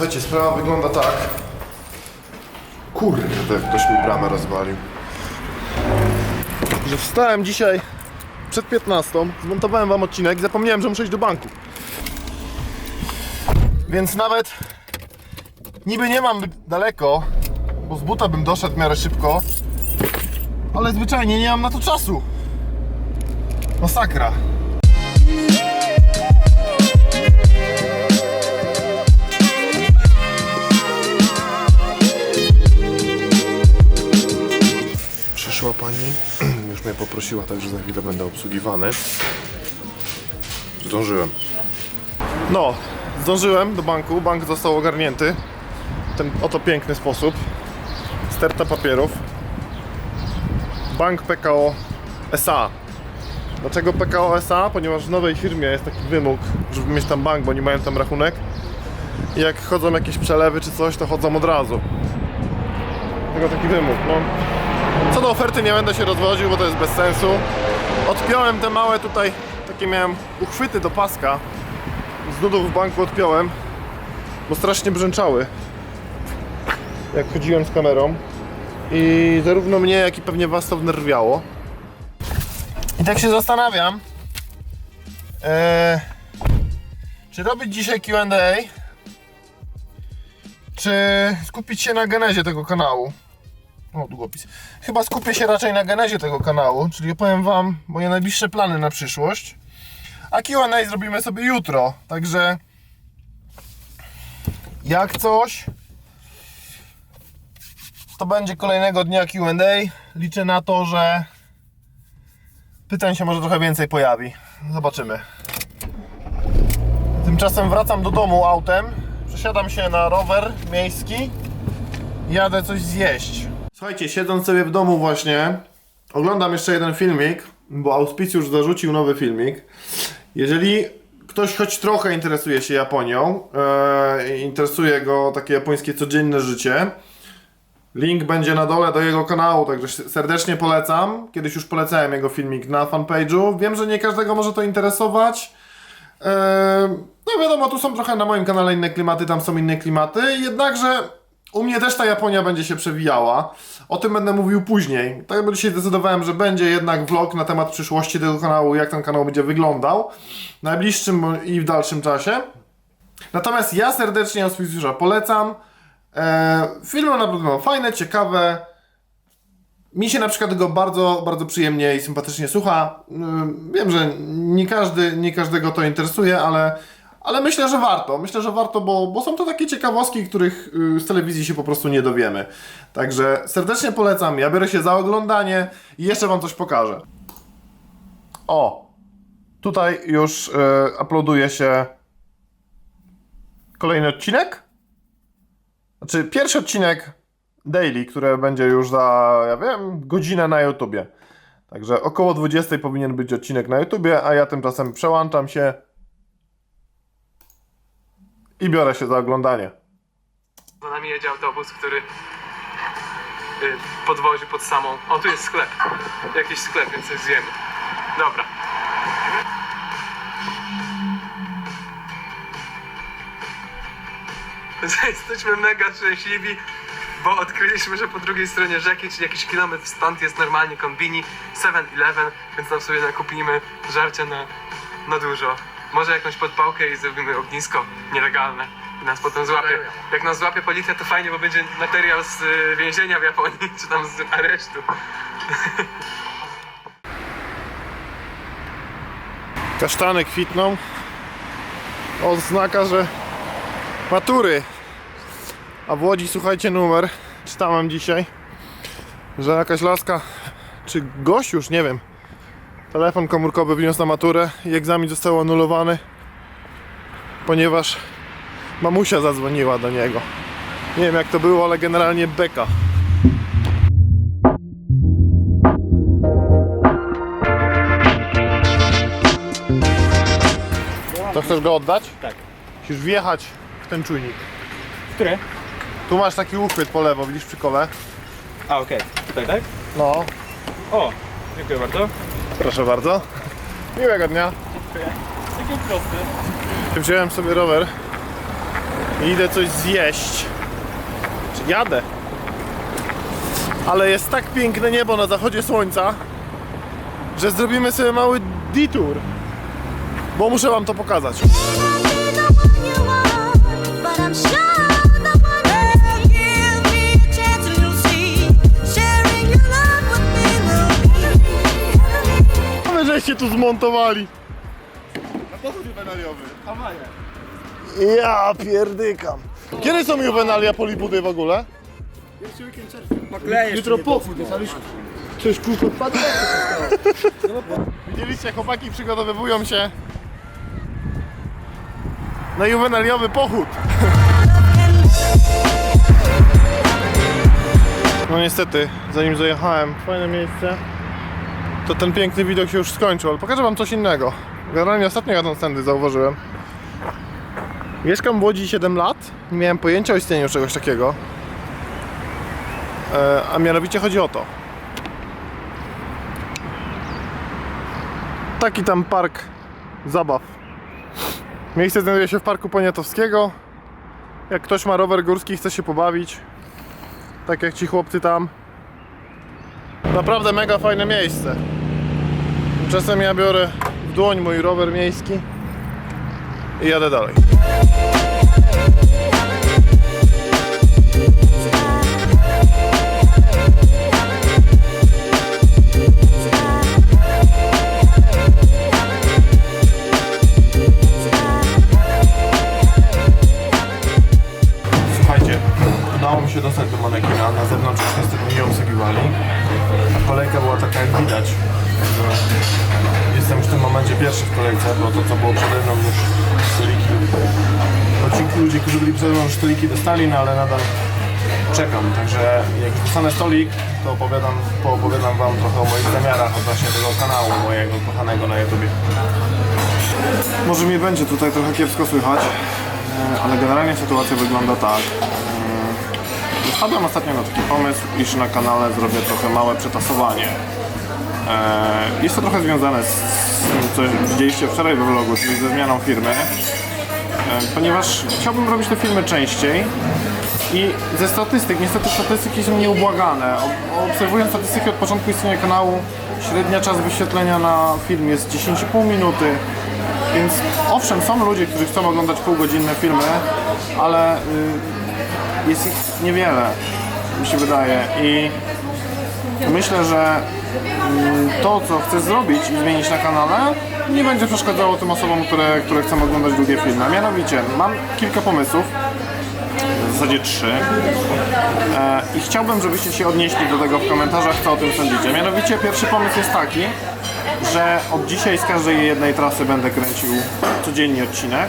Słuchajcie, sprawa wygląda tak. Kurde, ktoś mi bramę rozwalił. Że wstałem dzisiaj przed 15, zmontowałem wam odcinek i zapomniałem, że muszę iść do banku. Więc nawet niby nie mam daleko, bo z buta bym doszedł w miarę szybko, ale zwyczajnie nie mam na to czasu. Masakra. Pani, już mnie poprosiła, także za chwilę będę obsługiwany. Zdążyłem. No, zdążyłem do banku, bank został ogarnięty ten oto piękny sposób. Sterta papierów. Bank PKO SA. Dlaczego PKO SA? Ponieważ w nowej firmie jest taki wymóg, żeby mieć tam bank, bo nie mają tam rachunek. I jak chodzą jakieś przelewy czy coś, to chodzą od razu. Tego taki wymóg, no. Co do oferty nie będę się rozwodził, bo to jest bez sensu. Odpiąłem te małe tutaj, takie miałem uchwyty do paska. Z nudów w banku odpiąłem, bo strasznie brzęczały. Jak chodziłem z kamerą. I zarówno mnie, jak i pewnie was to wnerwiało. I tak się zastanawiam, e, czy robić dzisiaj Q&A, czy skupić się na genezie tego kanału. O, długopis. Chyba skupię się raczej na genezie tego kanału, czyli opowiem Wam moje najbliższe plany na przyszłość. A Q&A zrobimy sobie jutro, także jak coś, to będzie kolejnego dnia Q&A. Liczę na to, że pytań się może trochę więcej pojawi. Zobaczymy. Tymczasem wracam do domu autem, przesiadam się na rower miejski jadę coś zjeść. Słuchajcie, siedząc sobie w domu właśnie, oglądam jeszcze jeden filmik, bo Auspicjusz zarzucił nowy filmik. Jeżeli ktoś choć trochę interesuje się Japonią, e, interesuje go takie japońskie codzienne życie, link będzie na dole do jego kanału, także serdecznie polecam. Kiedyś już polecałem jego filmik na fanpage'u. Wiem, że nie każdego może to interesować. Eee, no wiadomo, tu są trochę na moim kanale inne klimaty, tam są inne klimaty, jednakże u mnie też ta Japonia będzie się przewijała. O tym będę mówił później. Tak jakby dzisiaj zdecydowałem, że będzie jednak vlog na temat przyszłości tego kanału, jak ten kanał będzie wyglądał w najbliższym i w dalszym czasie. Natomiast ja serdecznie Auspicjusza polecam. Eee, filmy naprawdę fajne, ciekawe. Mi się na przykład go bardzo, bardzo przyjemnie i sympatycznie słucha. Ym, Wiem, że nie, każdy, nie każdego to interesuje, ale, ale myślę, że warto. Myślę, że warto, bo, bo są to takie ciekawostki, których y, z telewizji się po prostu nie dowiemy. Także serdecznie polecam. Ja biorę się za oglądanie i jeszcze Wam coś pokażę. O! Tutaj już y, uploaduje się kolejny odcinek. Znaczy, pierwszy odcinek daily, które będzie już za, ja wiem, godzinę na YouTubie. Także około 20 powinien być odcinek na YouTubie, a ja tymczasem przełączam się i biorę się za oglądanie. Za nami jedzie autobus, który y, podwozi pod samą. O, tu jest sklep. Jakiś sklep, więc coś zjemy. Dobra. Jesteśmy mega szczęśliwi, bo odkryliśmy, że po drugiej stronie rzeki, czyli jakiś kilometr stąd jest normalnie kombini 7-Eleven, więc tam sobie nakupimy żarcia na, na dużo. Może jakąś podpałkę i zrobimy ognisko nielegalne. I nas potem złapie. Jak nas złapie policja, to fajnie, bo będzie materiał z y, więzienia w Japonii, czy tam z aresztu. Kasztany kwitną. Oznaka, że matury. A w Łodzi, słuchajcie, numer. Czytałem dzisiaj, że jakaś laska, czy gość już, nie wiem. Telefon komórkowy wniósł na maturę i egzamin został anulowany, ponieważ mamusia zadzwoniła do niego. Nie wiem jak to było, ale generalnie beka. To chcesz go oddać? Tak. Musisz wjechać w ten czujnik. Które? Tu masz taki uchwyt po lewo, widzisz przy kole? A, okej. Tutaj, tak? No, O, dziękuję bardzo. Proszę bardzo. Miłego dnia. Takie proste. Wziąłem sobie rower Idę coś zjeść. Czy jadę? Ale jest tak piękne niebo na zachodzie słońca, że zrobimy sobie mały detour. Bo muszę wam to pokazać. Zmontowali. Na pochód juwenaliowy. Ja pierdykam. Kiedy są juwenalia polibudy w ogóle? Jutro po. Coś kurwa padło. Widzieliście, chłopaki przygotowywują się na juwenaliowy pochód. No niestety, zanim zajechałem, fajne miejsce, to ten piękny widok się już skończył, ale pokażę wam coś innego. Generalnie ostatnio jadąc tędy zauważyłem. Mieszkam w Łodzi 7 lat, nie miałem pojęcia o istnieniu czegoś takiego. E, a mianowicie chodzi o to. Taki tam park zabaw. Miejsce znajduje się w Parku Poniatowskiego. Jak ktoś ma rower górski i chce się pobawić, tak jak ci chłopcy tam, Naprawdę mega fajne miejsce. Czasem ja biorę w dłoń mój rower miejski i jadę dalej. Słuchajcie, udało mi się dostać do manekina. Na zewnątrz jak widać. Jestem już w tym momencie pierwszy w kolejce, bo to co było przede mną już stoliki. No ci ludzie, którzy byli przede mną już stoliki dostali, no ale nadal czekam. Także jak już dostanę stolik, to opowiadam, poopowiadam wam trochę o moich zamiarach odnośnie tego kanału mojego kochanego na YouTubie. Może mnie będzie tutaj trochę kiepsko słychać, e, ale generalnie sytuacja wygląda tak. E, Wpadłem ostatnio na taki pomysł, iż na kanale zrobię trochę małe przetasowanie. E, Jest to trochę związane z tym, co widzieliście wczoraj we vlogu, czyli ze zmianą firmy. E, Ponieważ chciałbym robić te filmy częściej i ze statystyk, niestety statystyki są nieubłagane. Obserwując statystyki od początku istnienia kanału, średnia czas wyświetlenia na film jest 10,5 minuty. Więc owszem, są ludzie, którzy chcą oglądać półgodzinne filmy, ale y, jest ich niewiele, mi się wydaje. I myślę, że mm, to, co chcę zrobić i zmienić na kanale, nie będzie przeszkadzało tym osobom, które, które chcą oglądać długie filmy. A mianowicie, mam kilka pomysłów, w zasadzie trzy. E, I chciałbym, żebyście się odnieśli do tego w komentarzach, co o tym sądzicie. Mianowicie, pierwszy pomysł jest taki, że od dzisiaj z każdej jednej trasy będę kręcił codziennie odcinek.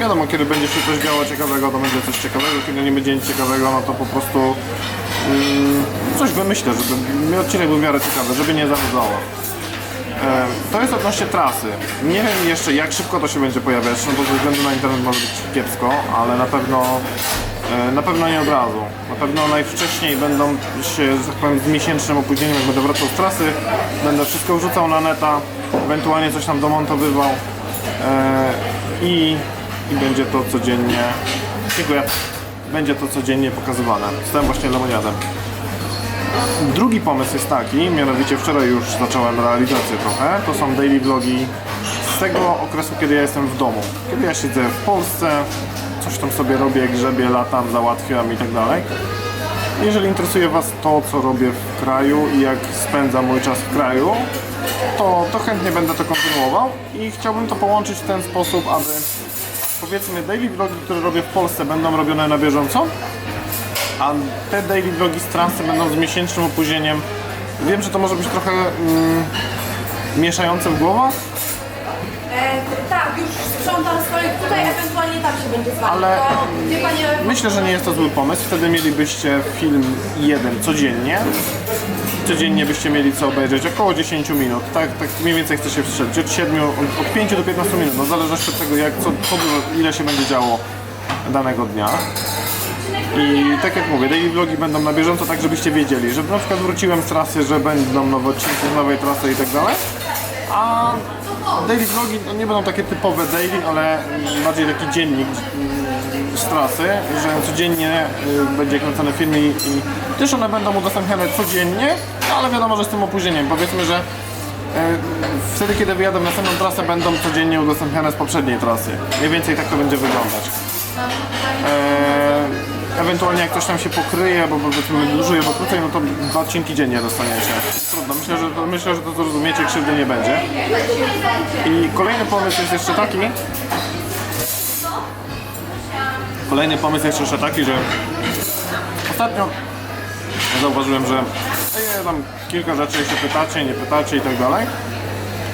Wiadomo, kiedy będzie się coś działo ciekawego, to będzie coś ciekawego, kiedy nie będzie nic ciekawego, no to po prostu coś wymyślę, żeby mi odcinek był w miarę ciekawy, żeby nie zanudzało. E, To jest odnośnie trasy. Nie wiem jeszcze jak szybko to się będzie pojawiać, no bo ze względu na internet może być kiepsko, ale na pewno e, na pewno nie od razu. Na pewno najwcześniej będą się, tak powiem, z miesięcznym opóźnieniem, jak będę wracał z trasy, będę wszystko wrzucał na neta, ewentualnie coś tam domontowywał e, i, i będzie to codziennie. Dziękuję. Będzie to codziennie pokazywane. Stałem właśnie lemoniadem. Drugi pomysł jest taki, mianowicie wczoraj już zacząłem realizację trochę. To są daily vlogi z tego okresu, kiedy ja jestem w domu. Kiedy ja siedzę w Polsce, coś tam sobie robię, grzebię, latam, załatwiam i tak dalej. Jeżeli interesuje Was to, co robię w kraju i jak spędzam mój czas w kraju, to, to chętnie będę to kontynuował i chciałbym to połączyć w ten sposób, aby powiedzmy daily vlogi, które robię w Polsce będą robione na bieżąco, a te daily vlogi z trasy będą z miesięcznym opóźnieniem. Wiem, że to może być trochę mm, mieszające w głowach, E, tak, już sprzątam stolik tutaj, ewentualnie tam się będzie zwalił. Ale To, wie panie, myślę, że nie jest to zły pomysł. Wtedy mielibyście film jeden codziennie. Codziennie byście mieli co obejrzeć, około 10 minut. Tak, tak mniej więcej chce się wstrzelić. Od 7, od 5 do 15 minut, no w zależności od tego, jak, co, co, było- ile się będzie działo danego dnia. I tak jak mówię, daily vlogi będą na bieżąco, tak żebyście wiedzieli, że na przykład wróciłem z trasy, że będą nowe odcinki z nowej trasy i tak dalej. A daily vlogi no nie będą takie typowe daily, ale bardziej taki dziennik, z trasy, że codziennie y, będzie kręcony film i, też one będą udostępniane codziennie, no ale wiadomo, że z tym opóźnieniem. Powiedzmy, że y, wtedy, kiedy wyjadę w następną trasę, będą codziennie udostępniane z poprzedniej trasy. Mniej więcej tak to będzie wyglądać. E, ewentualnie jak ktoś tam się pokryje, bo powiedzmy dłużej albo krócej, no to dwa odcinki dziennie dostaniecie. Trudno, myślę, że to, myślę, że to zrozumiecie, krzywdy nie będzie. I kolejny pomysł jest jeszcze taki, Kolejny pomysł jest jeszcze taki, że ostatnio zauważyłem, że tam kilka rzeczy się pytacie, nie pytacie i tak dalej.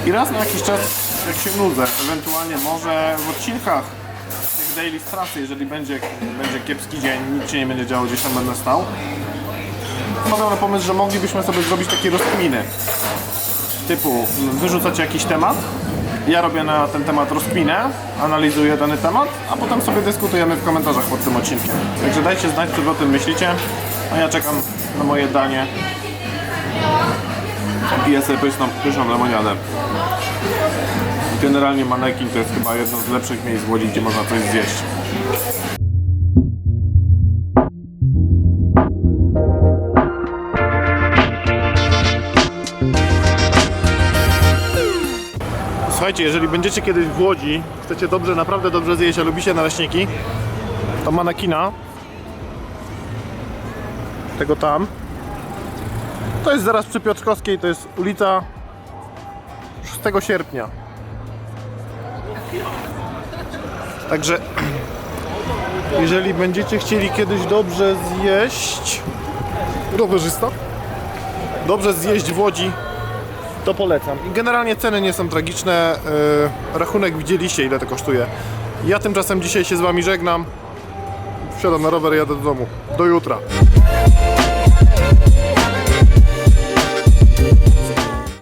I raz na jakiś czas, jak się nudzę, ewentualnie może w odcinkach daily z trasy, jeżeli będzie, będzie kiepski dzień, nic się nie będzie działo, gdzieś tam będę stał, wpadłem na pomysł, że moglibyśmy sobie zrobić takie rozkminy. Typu, wyrzucacie jakiś temat, ja robię na ten temat rozkminę, analizuję dany temat, a potem sobie dyskutujemy w komentarzach pod tym odcinkiem. Także dajcie znać, co wy o tym myślicie, a ja czekam na moje danie. Piję sobie pyszną, pyszną lemoniadę. Generalnie manekin to jest chyba jedno z lepszych miejsc w Łodzi, gdzie można coś zjeść. Słuchajcie, jeżeli będziecie kiedyś w Łodzi, chcecie dobrze, naprawdę dobrze zjeść, a lubicie naleśniki, to manekina, tego tam, to jest zaraz przy Piotrkowskiej, to jest ulica 6 sierpnia. Także, jeżeli będziecie chcieli kiedyś dobrze zjeść, rowerzysta, dobrze zjeść w Łodzi, to polecam. I generalnie ceny nie są tragiczne. Yy, rachunek widzieliście, ile to kosztuje. Ja tymczasem dzisiaj się z Wami żegnam. Wsiadam na rower i jadę do domu. Do jutra.